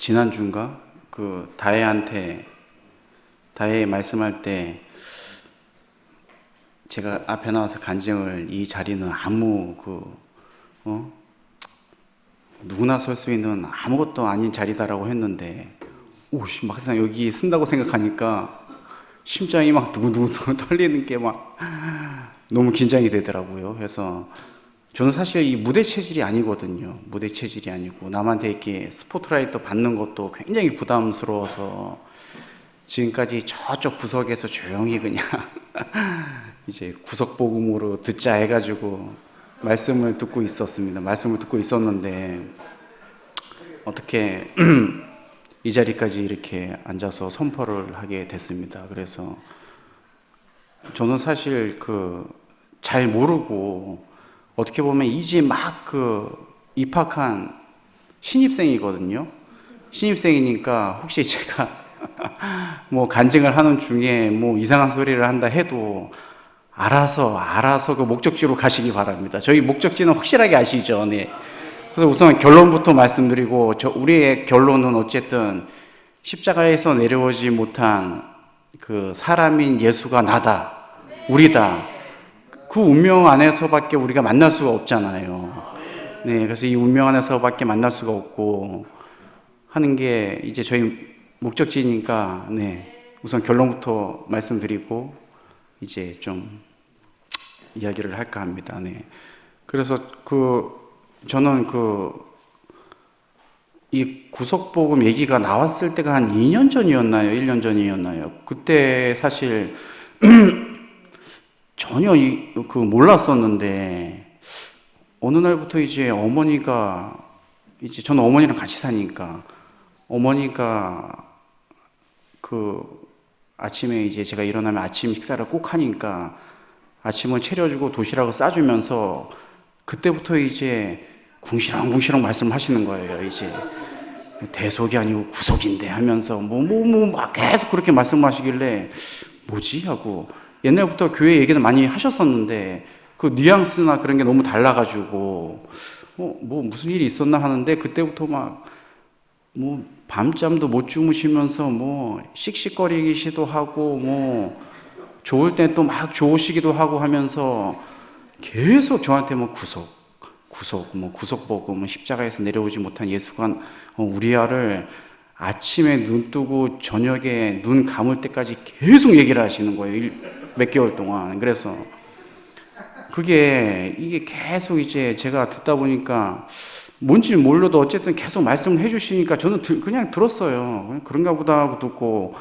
지난주인가 그 다혜한테 다혜 말씀할 때 제가 앞에 나와서 간증을 이 자리는 아무 그 어? 누구나 설 수 있는 아무것도 아닌 자리다라고 했는데 오씨 막상 여기 쓴다고 생각하니까 심장이 막 두근두근 떨리는 게 막 너무 긴장이 되더라고요. 그래서 저는 사실 이 무대 체질이 아니거든요. 무대 체질이 아니고 남한테 이렇게 스포트라이트 받는 것도 굉장히 부담스러워서 지금까지 저쪽 구석에서 조용히 그냥 이제 구석 복음으로 듣자 해가지고 말씀을 듣고 있었습니다. 말씀을 듣고 있었는데 어떻게 이 자리까지 이렇게 앉아서 선포를 하게 됐습니다. 그래서 저는 사실 그 잘 모르고 어떻게 보면 이제 막 그 입학한 신입생이거든요. 신입생이니까 혹시 제가 뭐 간증을 하는 중에 뭐 이상한 소리를 한다 해도 알아서 알아서 그 목적지로 가시기 바랍니다. 저희 목적지는 확실하게 아시죠? 네. 그래서 우선 결론부터 말씀드리고 저 우리의 결론은 어쨌든 십자가에서 내려오지 못한 그 사람인 예수가 나다. 우리다. 그 운명 안에서밖에 우리가 만날 수가 없잖아요. 네, 그래서 이 운명 안에서밖에 만날 수가 없고 하는 게 이제 저희 목적지니까 네, 우선 결론부터 말씀드리고 이제 좀 이야기를 할까 합니다. 네. 그래서 그 저는 그 이 구속복음 얘기가 나왔을 때가 한 2년 전이었나요? 1년 전이었나요? 그때 사실 전혀 이, 그 몰랐었는데 어느 날부터 이제 어머니가 이제 저는 어머니랑 같이 사니까 어머니가 그 아침에 이제 제가 일어나면 아침 식사를 꼭 하니까 아침을 차려주고 도시락을 싸주면서 그때부터 이제 궁시렁궁시렁 말씀하시는 거예요. 이제 대속이 아니고 구속인데 하면서 뭐 뭐 뭐 막 계속 그렇게 말씀하시길래 뭐지 하고 옛날부터 교회 얘기는 많이 하셨었는데 그 뉘앙스나 그런 게 너무 달라가지고 어, 뭐 무슨 일이 있었나 하는데 그때부터 막 뭐 밤잠도 못 주무시면서 뭐 씩씩거리기도 하고 뭐 좋을 때 또 막 좋으시기도 하고 하면서 계속 저한테 뭐 구속, 구속, 뭐 구속 보고 뭐 십자가에서 내려오지 못한 예수가 어, 우리아를 아침에 눈 뜨고 저녁에 눈 감을 때까지 계속 얘기를 하시는 거예요. 몇 개월 동안. 그래서 그게 이게 계속 이제 제가 듣다 보니까 뭔지 몰라도 어쨌든 계속 말씀을 해주시니까 저는 그냥 들었어요. 그런가 보다 하고 듣고.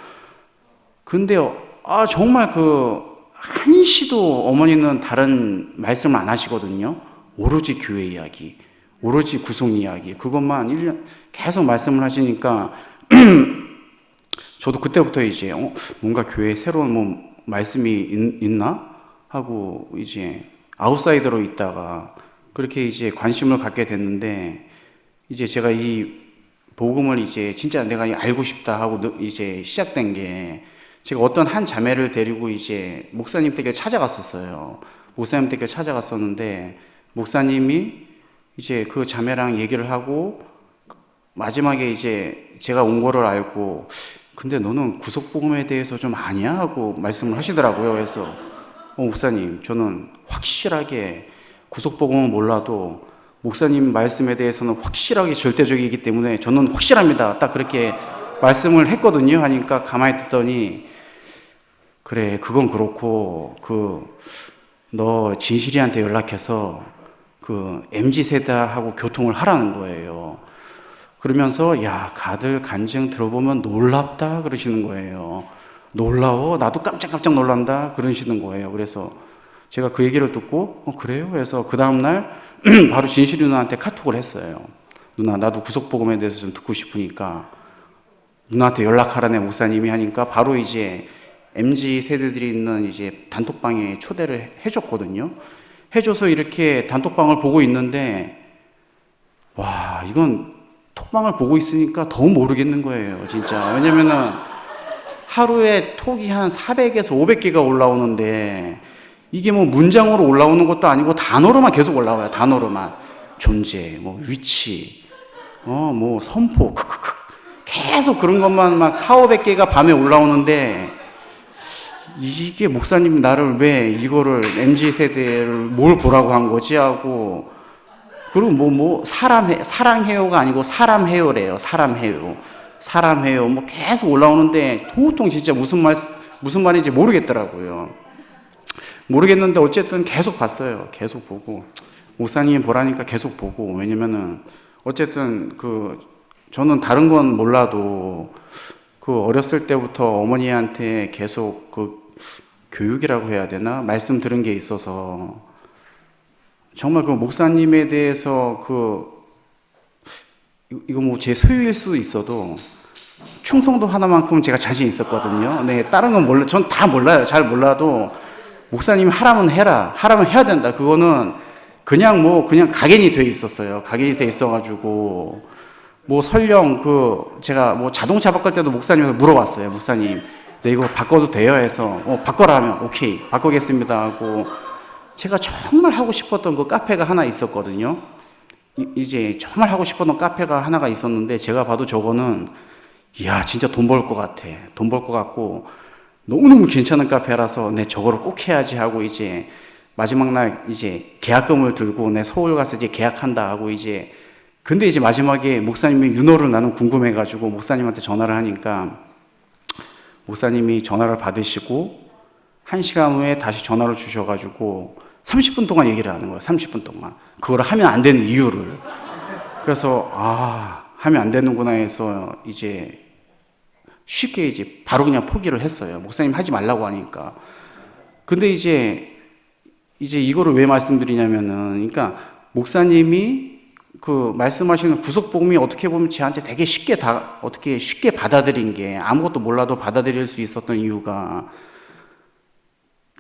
근데 아 정말 그 한시도 어머니는 다른 말씀을 안 하시거든요. 오로지 교회 이야기, 오로지 구속 이야기 그것만 1년 계속 말씀을 하시니까 저도 그때부터 이제 어, 뭔가 교회에 새로운 뭐 말씀이 있, 나 하고 이제 아웃사이더로 있다가 그렇게 이제 관심을 갖게 됐는데 이제 제가 이 복음을 이제 진짜 내가 알고 싶다 하고 이제 시작된 게 제가 어떤 한 자매를 데리고 이제 목사님 댁에 찾아갔었어요. 목사님 댁에 찾아갔었는데 목사님이 이제 그 자매랑 얘기를 하고 마지막에 이제 제가 온 거를 알고 근데 너는 구속복음에 대해서 좀 아냐 하고 말씀을 하시더라고요. 그래서 어, 목사님 저는 확실하게 구속복음은 몰라도 목사님 말씀에 대해서는 확실하게 절대적이기 때문에 저는 확실합니다. 딱 그렇게 말씀을 했거든요. 하니까 가만히 듣더니 그래 그건 그렇고 그 너 진실이한테 연락해서 그 MZ 세대하고 교통을 하라는 거예요. 그러면서 야 가들 간증 들어보면 놀랍다 그러시는 거예요. 놀라워 나도 깜짝깜짝 놀란다 그러시는 거예요. 그래서 제가 그 얘기를 듣고 어, 그래요? 그래서 그 다음 날 바로 진실이 누나한테 카톡을 했어요. 누나 나도 구속복음에 대해서 좀 듣고 싶으니까 누나한테 연락하라네 목사님이 하니까 바로 이제 MZ 세대들이 있는 이제 단톡방에 초대를 해줬거든요. 해줘서 이렇게 단톡방을 보고 있는데 와 이건 톡방을 보고 있으니까 더 모르겠는 거예요, 진짜. 왜냐면은 하루에 톡이 한 400에서 500개가 올라오는데 이게 뭐 문장으로 올라오는 것도 아니고 단어로만 계속 올라와요. 단어로만. 존재, 뭐 위치, 어, 뭐 선포, 크크크. 계속 그런 것만 막 4, 500개가 밤에 올라오는데 이게 목사님 나를 왜 이거를 MZ 세대를 뭘 보라고 한 거지 하고 그리고 뭐 뭐 사람 해, 사랑해요가 아니고 사람해요래요. 사람해요. 사람해요. 뭐 계속 올라오는데 도통 진짜 무슨 말 무슨 말인지 모르겠더라고요. 모르겠는데 어쨌든 계속 봤어요. 계속 보고 목사님이 보라니까 계속 보고 왜냐면은 어쨌든 그 저는 다른 건 몰라도 그 어렸을 때부터 어머니한테 계속 그 교육이라고 해야 되나 말씀 들은 게 있어서 정말 그 목사님에 대해서 그 이- 이거 뭐 제 소유일 수도 있어도 충성도 하나만큼 제가 자신 있었거든요. 네, 다른 건 몰라. 전 다 몰라요. 잘 몰라도 목사님이 하라면 해라. 하라면 해야 된다. 그거는 그냥 뭐 그냥 각인이 돼 있었어요. 각인이 돼 있어가지고 뭐 설령 그 제가 뭐 자동차 바꿀 때도 목사님한테 물어봤어요. 목사님, 네 이거 바꿔도 돼요? 해서 어 바꿔라 하면 오케이 바꾸겠습니다 하고 제가 정말 하고 싶었던 그 카페가 하나 있었거든요. 이- 이제 정말 하고 싶었던 카페가 하나가 있었는데 제가 봐도 저거는 이야 진짜 돈 벌 것 같아. 돈 벌 것 같고 너무너무 괜찮은 카페라서 내 저거를 꼭 해야지 하고 이제 마지막 날 이제 계약금을 들고 내 서울 가서 이제 계약한다 하고 이제 근데 이제 마지막에 목사님이 윤호를 나는 궁금해가지고 목사님한테 전화를 하니까 목사님이 전화를 받으시고 한 시간 후에 다시 전화를 주셔가지고 30분 동안 얘기를 하는 거예요. 30분 동안 그걸 하면 안 되는 이유를 그래서 아 하면 안 되는구나 해서 이제 쉽게 이제 바로 그냥 포기를 했어요. 목사님 하지 말라고 하니까. 근데 이제 이제 이거를 왜 말씀드리냐면은 그러니까 목사님이 그 말씀하시는 구속 복음이 어떻게 보면 저한테 되게 쉽게 다 어떻게 쉽게 받아들인 게 아무것도 몰라도 받아들일 수 있었던 이유가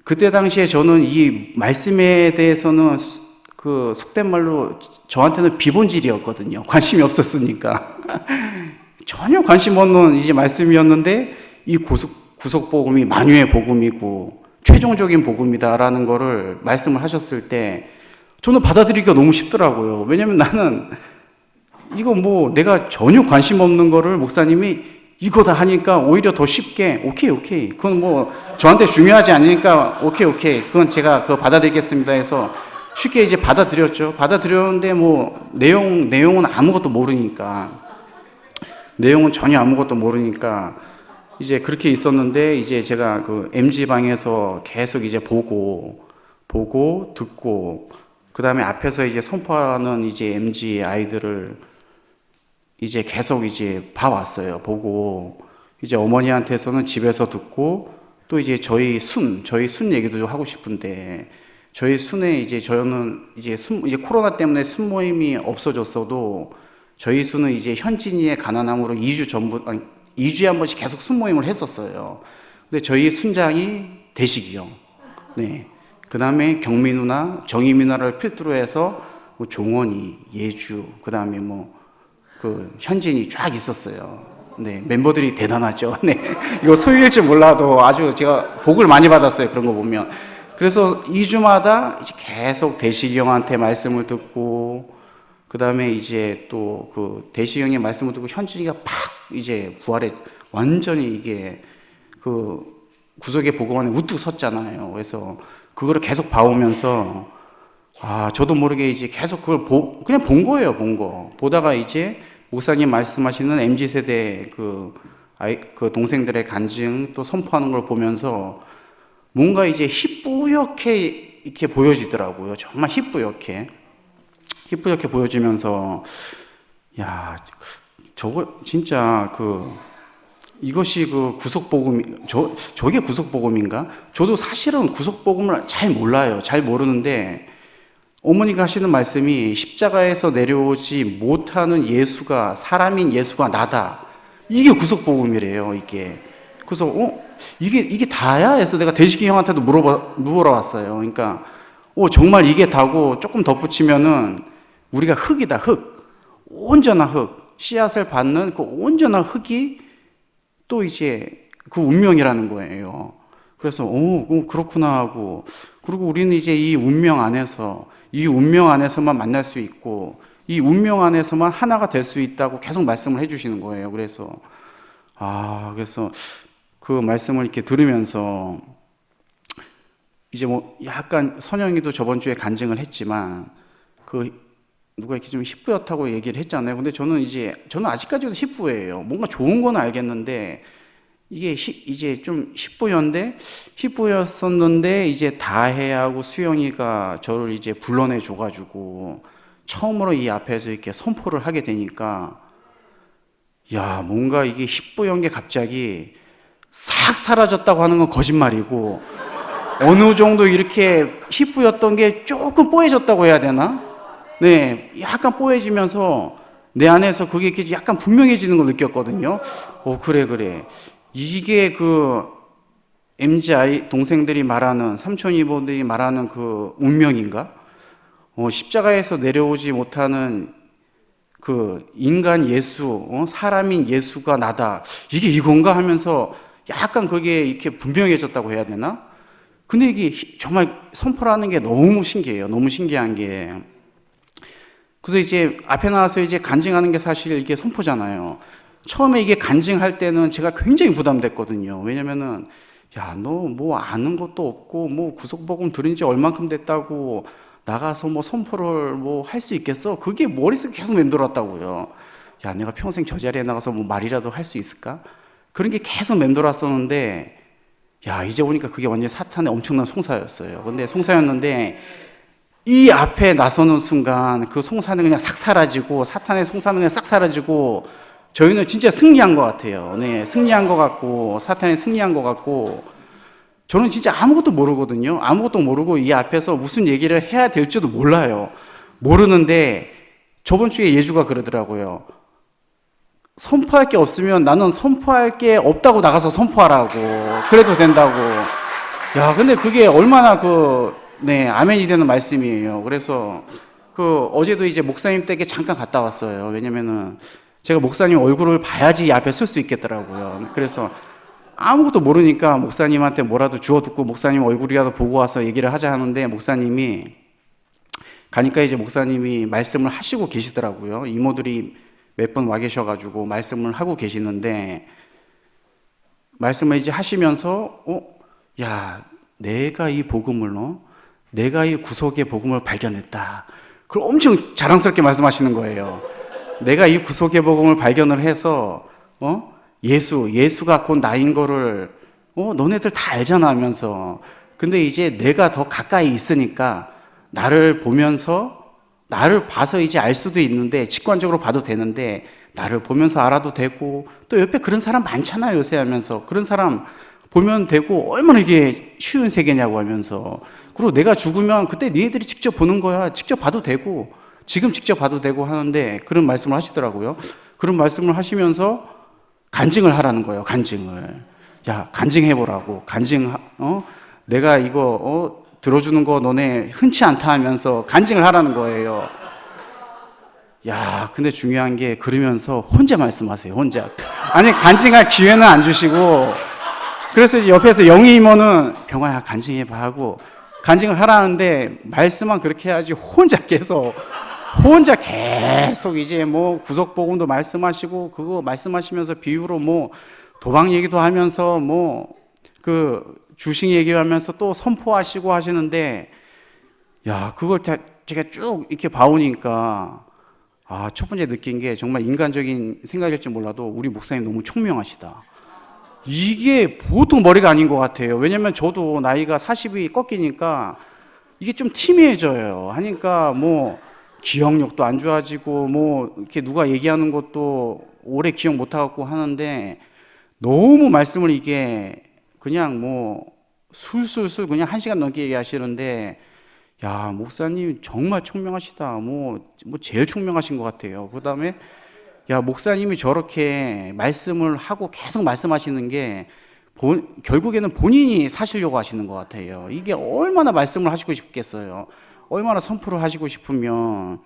그때 당시에 저는 이 말씀에 대해서는 수- 그 속된 말로 저한테는 비본질이었거든요. 관심이 없었으니까. 전혀 관심 없는 이제 말씀이었는데 이 구속, 구속 복음이 만유의 복음이고 최종적인 복음이다라는 거를 말씀을 하셨을 때 저는 받아들이기가 너무 쉽더라고요. 왜냐면 나는 이거 뭐 내가 전혀 관심 없는 거를 목사님이 이거다 하니까 오히려 더 쉽게 오케이 오케이. 그건 뭐 저한테 중요하지 않으니까 오케이 오케이. 그건 제가 그거 받아들이겠습니다 해서 쉽게 이제 받아들였죠. 받아들였는데 뭐 내용 내용은 아무것도 모르니까. 내용은 전혀 아무것도 모르니까 이제 그렇게 있었는데 이제 제가 그 MG 방에서 계속 이제 보고 보고 듣고 그 다음에 앞에서 이제 선포하는 이제 MG 아이들을 이제 계속 이제 봐왔어요. 보고 이제 어머니한테서는 집에서 듣고 또 이제 저희 순 저희 순 얘기도 좀 하고 싶은데 저희 순에 이제 저는 이제 순 이제 코로나 때문에 순 모임이 없어졌어도 저희 순은 이제 현진이의 가난함으로 2주 전부 아니 2주에 한 번씩 계속 순 모임을 했었어요. 근데 저희 순장이 대식이요. 네. 그다음에 경미 누나, 정희 누나를 필두로 해서 뭐 종원이, 예주, 그다음에 뭐 그 현진이 쫙 있었어요. 네, 멤버들이 대단하죠. 네, 이거 소유일 줄 몰라도 아주 제가 복을 많이 받았어요. 그런 거 보면. 그래서 2주마다 이제 계속 대식이 형한테 말씀을 듣고, 그 다음에 이제 또 그 대식이 형의 말씀을 듣고 현진이가 팍 이제 부활에 완전히 이게 그 구속의 보고만에 우뚝 섰잖아요. 그래서 그거를 계속 봐오면서 아, 저도 모르게 이제 계속 그걸 보, 그냥 본 거예요, 본 거. 보다가 이제 목사님 말씀하시는 MZ 세대 그 아이, 그 동생들의 간증 또 선포하는 걸 보면서 뭔가 이제 희뿌옇게 이렇게 보여지더라고요. 정말 희뿌옇게. 희뿌옇게 보여지면서 야, 저거 진짜 그 이것이 그 구속복음 저 저게 구속복음인가? 저도 사실은 구속복음을 잘 몰라요. 잘 모르는데 어머니가 하시는 말씀이 십자가에서 내려오지 못하는 예수가 사람인 예수가 나다. 이게 구속 복음이래요, 이게. 그래서 어 이게 이게 다야 해서 내가 대식이 형한테도 물어봐 물어봤어요. 그러니까 어 정말 이게 다고 조금 덧붙이면은 우리가 흙이다, 흙. 온전한 흙. 씨앗을 받는 그 온전한 흙이 또 이제 그 운명이라는 거예요. 그래서 오 어, 그렇구나 하고 그리고 우리는 이제 이 운명 안에서 이 운명 안에서만 만날 수 있고 이 운명 안에서만 하나가 될 수 있다고 계속 말씀을 해주시는 거예요. 그래서 아, 그래서 그 말씀을 이렇게 들으면서 이제 뭐 약간 선영이도 저번 주에 간증을 했지만 그 누가 이렇게 좀 희뿌옇다고 얘기를 했잖아요. 근데 저는 이제 저는 아직까지도 희뿌예요. 뭔가 좋은 건 알겠는데 이게 희- 이제 좀 희뿌연데 희뿌였었는데 이제 다혜하고 수영이가 저를 이제 불러내 줘가지고 처음으로 이 앞에서 이렇게 선포를 하게 되니까 야 뭔가 이게 희뿌연 게 갑자기 싹 사라졌다고 하는 건 거짓말이고 어느 정도 이렇게 희뿌였던 게 조금 뽀해졌다고 해야 되나? 네, 약간 뽀해지면서 내 안에서 그게 약간 분명해지는 걸 느꼈거든요. 어, 그래, 그래. 이게 그 MGI 동생들이 말하는 삼촌 이모들이 말하는 그 운명인가? 어, 십자가에서 내려오지 못하는 그 인간 예수, 어, 사람인 예수가 나다. 이게 이건가 하면서 약간 그게 이렇게 분명해졌다고 해야 되나? 근데 이게 히- 정말 선포라는 게 너무 신기해요. 너무 신기한 게. 그래서 이제 앞에 나와서 이제 간증하는 게 사실 이게 선포잖아요. 처음에 이게 간증할 때는 제가 굉장히 부담됐거든요. 왜냐면은 야, 너 뭐 아는 것도 없고 뭐 구속복음 들은 지 얼만큼 됐다고 나가서 뭐 선포를 뭐 할 수 있겠어? 그게 머릿속에 계속 맴돌았다고요. 야, 내가 평생 저 자리에 나가서 뭐 말이라도 할 수 있을까? 그런 게 계속 맴돌았었는데 야, 이제 보니까 그게 완전 사탄의 엄청난 송사였어요. 근데 송사였는데 이 앞에 나서는 순간 그 송사는 그냥 싹 사라지고 사탄의 송사는 그냥 싹 사라지고 저희는 진짜 승리한 것 같아요. 네, 승리한 것 같고 사탄이 승리한 것 같고 저는 진짜 아무것도 모르거든요. 아무것도 모르고 이 앞에서 무슨 얘기를 해야 될지도 몰라요. 모르는데 저번 주에 예주가 그러더라고요. 선포할 게 없으면 나는 선포할 게 없다고 나가서 선포하라고 그래도 된다고. 야, 근데 그게 얼마나 그 네, 아멘이 되는 말씀이에요. 그래서 그 어제도 이제 목사님 댁에 잠깐 갔다 왔어요. 왜냐면은 제가 목사님 얼굴을 봐야지 이 앞에 설수 있겠더라고요. 그래서 아무것도 모르니까 목사님한테 뭐라도 주워 듣고 목사님 얼굴이라도 보고 와서 얘기를 하자 하는데 목사님이 가니까 이제 목사님이 말씀을 하시고 계시더라고요. 이모들이 몇 번 와 계셔가지고 말씀을 하고 계시는데 말씀을 이제 하시면서 어, 야, 내가 이 복음을 어, 내가 이 구속의 복음을 발견했다. 그걸 엄청 자랑스럽게 말씀하시는 거예요. 내가 이 구속의 복음을 발견을 해서 어, 예수, 예수가 곧 나인 거를 어, 너네들 다 알잖아 하면서. 근데 이제 내가 더 가까이 있으니까 나를 보면서 나를 봐서 이제 알 수도 있는데 직관적으로 봐도 되는데 나를 보면서 알아도 되고 또 옆에 그런 사람 많잖아요 요새 하면서. 그런 사람 보면 되고 얼마나 이게 쉬운 세계냐고 하면서. 그리고 내가 죽으면 그때 니네들이 직접 보는 거야. 직접 봐도 되고 지금 직접 봐도 되고 하는데 그런 말씀을 하시더라고요 그런 말씀을 하시면서 간증을 하라는 거예요 간증을 야 간증해 보라고 간증 어 내가 이거 어 들어주는 거 너네 흔치 않다 하면서 간증을 하라는 거예요. 야, 근데 중요한 게 그러면서 혼자 말씀하세요. 혼자. 아니 간증할 기회는 안 주시고 그래서 옆에서 영희 이모는 병아야 간증해 봐 하고 간증을 하라는데 말씀만 그렇게 해야지 혼자 계속 혼자 계속 이제 뭐 구속 복음도 말씀하시고 그거 말씀하시면서 비유로 뭐 도박 얘기도 하면서 뭐 그 주식 얘기하면서 또 선포하시고 하시는데 야 그걸 다 제가 쭉 이렇게 봐오니까 아 첫 번째 느낀 게 정말 인간적인 생각일지 몰라도 우리 목사님 너무 총명하시다. 이게 보통 머리가 아닌 것 같아요. 왜냐면 저도 나이가 40이 꺾이니까 이게 좀 팀해져요. 하니까 뭐 기억력도 안 좋아지고 뭐 이렇게 누가 얘기하는 것도 오래 기억 못 하고 하는데 너무 말씀을 이게 그냥 뭐 술술술 그냥 한 시간 넘게 얘기하시는데 야 목사님 정말 총명하시다. 뭐, 뭐 제일 총명하신 것 같아요. 그 다음에 야 목사님이 저렇게 말씀을 하고 계속 말씀하시는 게 본, 결국에는 본인이 사시려고 하시는 것 같아요. 이게 얼마나 말씀을 하시고 싶겠어요 얼마나 선포를 하시고 싶으면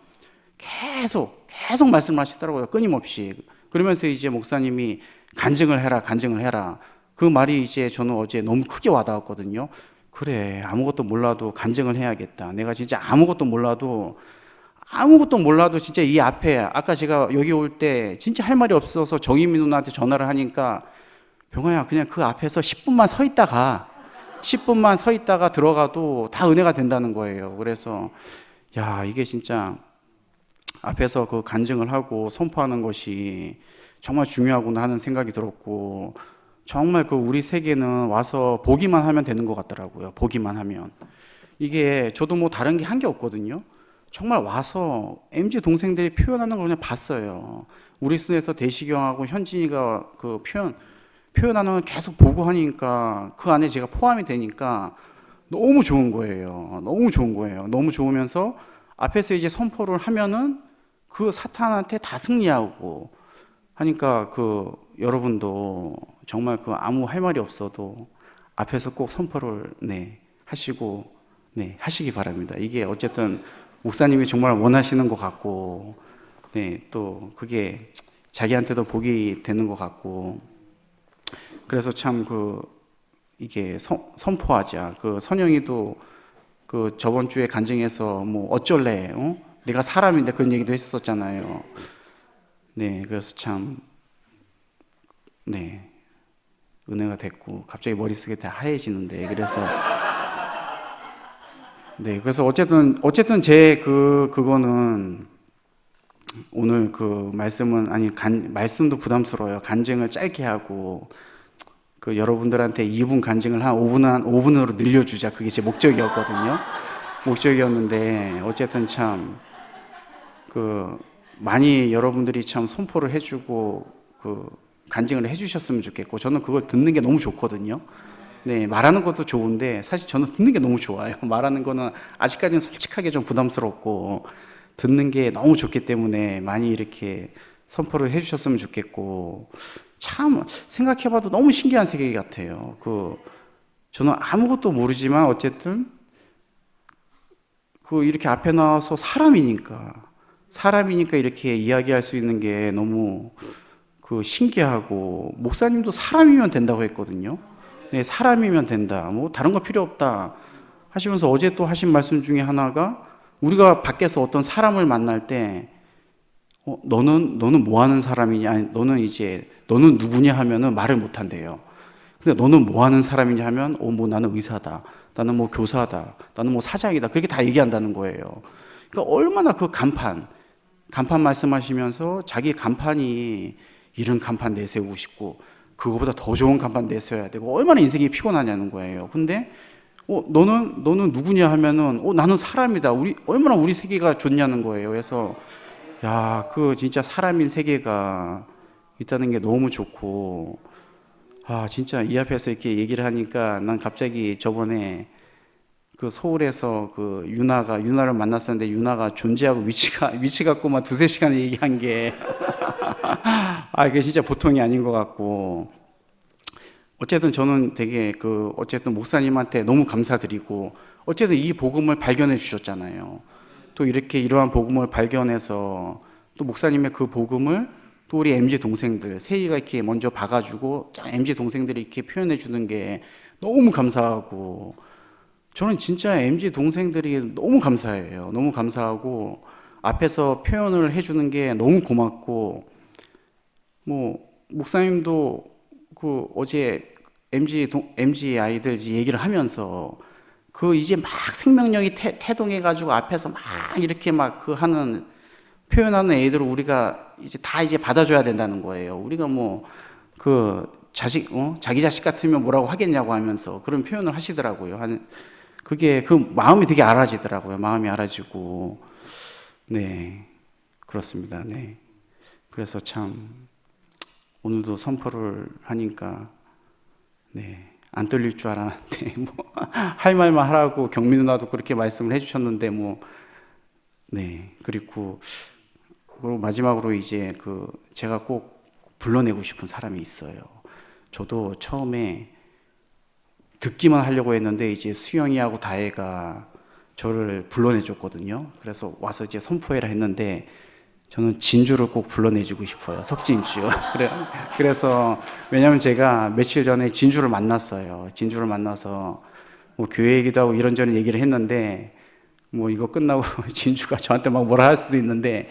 계속 계속 말씀을 하시더라고요 끊임없이 그러면서 이제 목사님이 간증을 해라 간증을 해라 그 말이 이제 저는 어제 너무 크게 와닿았거든요. 그래, 아무것도 몰라도 간증을 해야겠다. 내가 진짜 아무것도 몰라도 아무것도 몰라도 진짜 이 앞에 아까 제가 여기 올 때 진짜 할 말이 없어서 정희민 누나한테 전화를 하니까 병아야 그냥 그 앞에서 10분만 서 있다가 10분만 서 있다가 들어가도 다 은혜가 된다는 거예요. 그래서 야 이게 진짜 앞에서 그 간증을 하고 선포하는 것이 정말 중요하구나 하는 생각이 들었고 정말 그 우리 세계는 와서 보기만 하면 되는 것 같더라고요. 보기만 하면 이게 저도 뭐 다른 게 한 게 없거든요. 정말 와서 MZ 동생들이 표현하는 걸 그냥 봤어요. 우리 순에서 대시경하고 현진이가 그 표현 표현 하는 걸 계속 보고 하니까 그 안에 제가 포함이 되니까 너무 좋은 거예요. 너무 좋은 거예요. 너무 좋으면서 앞에서 이제 선포를 하면은 그 사탄한테 다 승리하고 하니까 그 여러분도 정말 그 아무 할 말이 없어도 앞에서 꼭 선포를 네 하시고 네 하시기 바랍니다. 이게 어쨌든 목사님이 정말 원하시는 것 같고 네또 그게 자기한테도 복이 되는 것 같고 그래서 참 그 이게 선, 선포하자 그 선영이도 그 저번 주에 간증해서 뭐 어쩔래 어? 내가 사람인데 그런 얘기도 했었잖아요. 네 그래서 참 네. 은혜가 됐고 갑자기 머릿속에 다 하얘지는데 그래서 네 그래서 어쨌든 어쨌든 제 그 그거는 오늘 그 말씀은 아니 간 말씀도 부담스러워요 간증을 짧게 하고 그 여러분들한테 2분 간증을 한 5분 한 5분으로 늘려주자 그게 제 목적이었거든요 목적이었는데 어쨌든 참 그 많이 여러분들이 참 선포를 해주고 그 간증을 해주셨으면 좋겠고 저는 그걸 듣는 게 너무 좋거든요. 네 말하는 것도 좋은데 사실 저는 듣는 게 너무 좋아요. 말하는 거는 아직까지는 솔직하게 좀 부담스럽고 듣는 게 너무 좋기 때문에 많이 이렇게 선포를 해주셨으면 좋겠고 참 생각해봐도 너무 신기한 세계 같아요. 그 저는 아무것도 모르지만 어쨌든 그 이렇게 앞에 나와서 사람이니까 사람이니까 이렇게 이야기할 수 있는 게 너무 그 신기하고 목사님도 사람이면 된다고 했거든요. 네, 사람이면 된다. 뭐 다른 거 필요 없다. 하시면서 어제 또 하신 말씀 중에 하나가 우리가 밖에서 어떤 사람을 만날 때 어, 너는 너는 뭐 하는 사람이냐? 아니, 너는 이제 너는 누구냐 하면은 말을 못 한대요. 근데 너는 뭐 하는 사람이냐 하면 어 뭐 나는 의사다. 나는 뭐 교사다. 나는 뭐 사장이다. 그렇게 다 얘기한다는 거예요. 그러니까 얼마나 그 간판 간판 말씀하시면서 자기 간판이 이런 간판 내세우고 싶고 그거보다 더 좋은 간판 내세워야 되고 얼마나 인생이 피곤하냐는 거예요. 근데 어 너는 너는 누구냐 하면은 어 나는 사람이다. 우리 얼마나 우리 세계가 좋냐는 거예요. 그래서 야, 그 진짜 사람인 세계가 있다는 게 너무 좋고 아, 진짜 이 앞에서 이렇게 얘기를 하니까 난 갑자기 저번에 그 서울에서 그 유나가 유나를 만났었는데 유나가 존재하고 위치가 위치 갖고 막 두세 시간 얘기한 게 아, 이게 진짜 보통이 아닌 것 같고 어쨌든 저는 되게 그 어쨌든 목사님한테 너무 감사드리고 어쨌든 이 복음을 발견해 주셨잖아요. 또 이렇게 이러한 복음을 발견해서 또 목사님의 그 복음을 또 우리 MG 동생들 세이가 이렇게 먼저 봐가지고 MG 동생들이 이렇게 표현해 주는 게 너무 감사하고 저는 진짜 MG 동생들이 너무 감사해요. 너무 감사하고 앞에서 표현을 해주는 게 너무 고맙고 뭐 목사님도 그 어제 MG 동, MG 아이들 얘기를 하면서 그 이제 막 생명력이 태, 태동해가지고 앞에서 막 이렇게 막 그 하는 표현하는 애들을 우리가 이제 다 이제 받아줘야 된다는 거예요. 우리가 뭐 그 자식 어? 자기 자식 같으면 뭐라고 하겠냐고 하면서 그런 표현을 하시더라고요. 한 그게 그 마음이 되게 알아지더라고요. 마음이 알아지고 네 그렇습니다. 네 그래서 참 오늘도 선포를 하니까 네. 안 떨릴 줄 알았는데 뭐 할 말만 하라고 경민 누나도 그렇게 말씀을 해주셨는데 뭐 네 그리고 그리고 마지막으로 이제 그 제가 꼭 불러내고 싶은 사람이 있어요. 저도 처음에 듣기만 하려고 했는데 이제 수영이하고 다혜가 저를 불러내줬거든요. 그래서 와서 이제 선포해라 했는데 저는 진주를 꼭 불러내주고 싶어요. 석진주. 그래, 그래서 왜냐하면 제가 며칠 전에 진주를 만났어요. 진주를 만나서 뭐 교회 얘기도 하고 이런저런 얘기를 했는데 뭐 이거 끝나고 진주가 저한테 막 뭐라 할 수도 있는데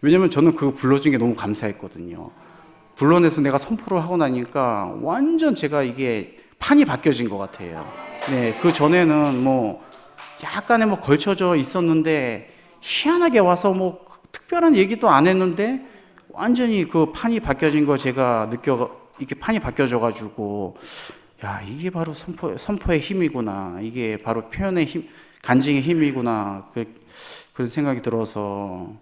왜냐면 저는 그거 불러준 게 너무 감사했거든요. 불러내서 내가 선포를 하고 나니까 완전 제가 이게 판이 바뀌어진 것 같아요. 네, 그 전에는 뭐 약간의 뭐 걸쳐져 있었는데 희한하게 와서 뭐 특별한 얘기도 안 했는데 완전히 그 판이 바뀌어진 거 제가 느껴 이게 판이 바뀌어져 가지고 야 이게 바로 선포 선포의 힘이구나 이게 바로 표현의 힘 간증의 힘이구나 그, 그런 생각이 들어서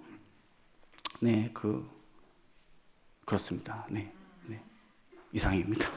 네 그 그렇습니다 네, 네. 이상입니다.